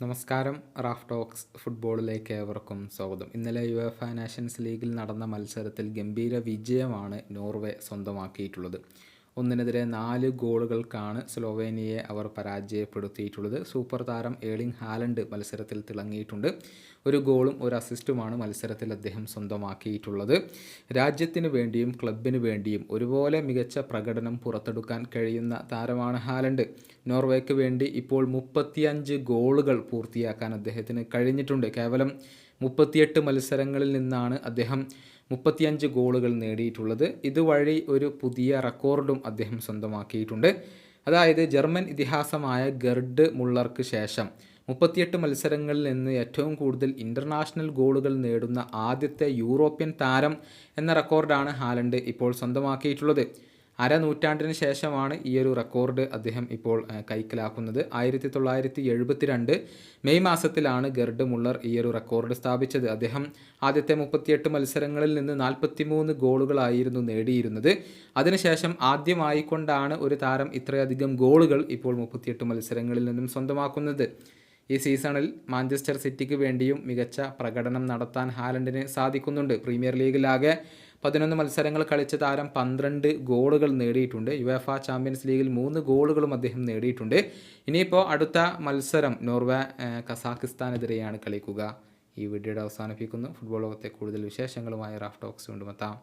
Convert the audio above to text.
നമസ്കാരം. Raf talks ഫുട്ബോളിലേക്ക് ഏവർക്കും സ്വാഗതം. ഇന്നലെ യു എഫ് നാഷൻസ് ലീഗിൽ നടന്ന മത്സരത്തിൽ ഗംഭീര വിജയമാണ് നോർവേ സ്വന്തമാക്കിയിട്ടുള്ളത്. ഒന്നിനെതിരെ നാല് ഗോളുകൾക്കാണ് സ്ലോവേനിയയെ അവർ പരാജയപ്പെടുത്തിയിട്ടുള്ളത്. സൂപ്പർ താരം ഏളിംഗ് ഹാലൻഡ് മത്സരത്തിൽ തിളങ്ങിയിട്ടുണ്ട്. ഒരു ഗോളും ഒരു അസിസ്റ്റുമാണ് മത്സരത്തിൽ അദ്ദേഹം സ്വന്തമാക്കിയിട്ടുള്ളത്. രാജ്യത്തിന് വേണ്ടിയും ക്ലബിന് വേണ്ടിയും ഒരുപോലെ മികച്ച പ്രകടനം പുറത്തെടുക്കാൻ കഴിയുന്ന താരമാണ് ഹാലൻഡ്. നോർവേക്ക് വേണ്ടി ഇപ്പോൾ മുപ്പത്തിയഞ്ച് ഗോളുകൾ പൂർത്തിയാക്കാൻ അദ്ദേഹത്തിന് കഴിഞ്ഞിട്ടുണ്ട്. കേവലം മുപ്പത്തിയെട്ട് മത്സരങ്ങളിൽ നിന്നാണ് അദ്ദേഹം മുപ്പത്തിയഞ്ച് ഗോളുകൾ നേടിയിട്ടുള്ളത്. ഇതുവഴി ഒരു പുതിയ റെക്കോർഡും അദ്ദേഹം സ്വന്തമാക്കിയിട്ടുണ്ട്. അതായത് ജർമ്മൻ ഇതിഹാസമായ ഗർഡ് മുള്ളർക്ക് ശേഷം മുപ്പത്തിയെട്ട് മത്സരങ്ങളിൽ നിന്ന് ഏറ്റവും കൂടുതൽ ഇന്റർനാഷണൽ ഗോളുകൾ നേടുന്ന ആദ്യത്തെ യൂറോപ്യൻ താരം എന്ന റെക്കോർഡാണ് ഹാലൻഡ് ഇപ്പോൾ സ്വന്തമാക്കിയിട്ടുള്ളത്. അര നൂറ്റാണ്ടിന് ശേഷമാണ് ഈ ഒരു റെക്കോർഡ് അദ്ദേഹം ഇപ്പോൾ കൈക്കലാക്കുന്നത്. ആയിരത്തി തൊള്ളായിരത്തി എഴുപത്തിരണ്ട് മെയ് മാസത്തിലാണ് ഗർഡ് മുള്ളർ ഈ ഒരു റെക്കോർഡ് സ്ഥാപിച്ചത്. അദ്ദേഹം ആദ്യത്തെ മുപ്പത്തിയെട്ട് മത്സരങ്ങളിൽ നിന്ന് നാൽപ്പത്തിമൂന്ന് ഗോളുകളായിരുന്നു നേടിയിരുന്നത്. അതിനുശേഷം ആദ്യമായിക്കൊണ്ടാണ് ഒരു താരം ഇത്രയധികം ഗോളുകൾ ഇപ്പോൾ മുപ്പത്തിയെട്ട് മത്സരങ്ങളിൽ നിന്നും സ്വന്തമാക്കുന്നത്. ഈ സീസണിൽ മാഞ്ചസ്റ്റർ സിറ്റിക്ക് വേണ്ടിയും മികച്ച പ്രകടനം നടത്താൻ ഹാലൻഡിന് സാധിക്കുന്നുണ്ട്. പ്രീമിയർ ലീഗിലാകെ പതിനൊന്ന് മത്സരങ്ങൾ കളിച്ച താരം പന്ത്രണ്ട് ഗോളുകൾ നേടിയിട്ടുണ്ട്. യുഎഫ ചാമ്പ്യൻസ് ലീഗിൽ മൂന്ന് ഗോളുകളും അദ്ദേഹം നേടിയിട്ടുണ്ട്. ഇനിയിപ്പോൾ അടുത്ത മത്സരം നോർവേ കസാഖിസ്ഥാനെതിരെയാണ് കളിക്കുക. ഈ വീഡിയോയുടെ അവസാനിപ്പിക്കുന്നു. ഫുട്ബോൾ ലോകത്തെ കൂടുതൽ വിശേഷങ്ങളുമായി റാഫ് ടോക്സ് കൊണ്ടുമെത്താം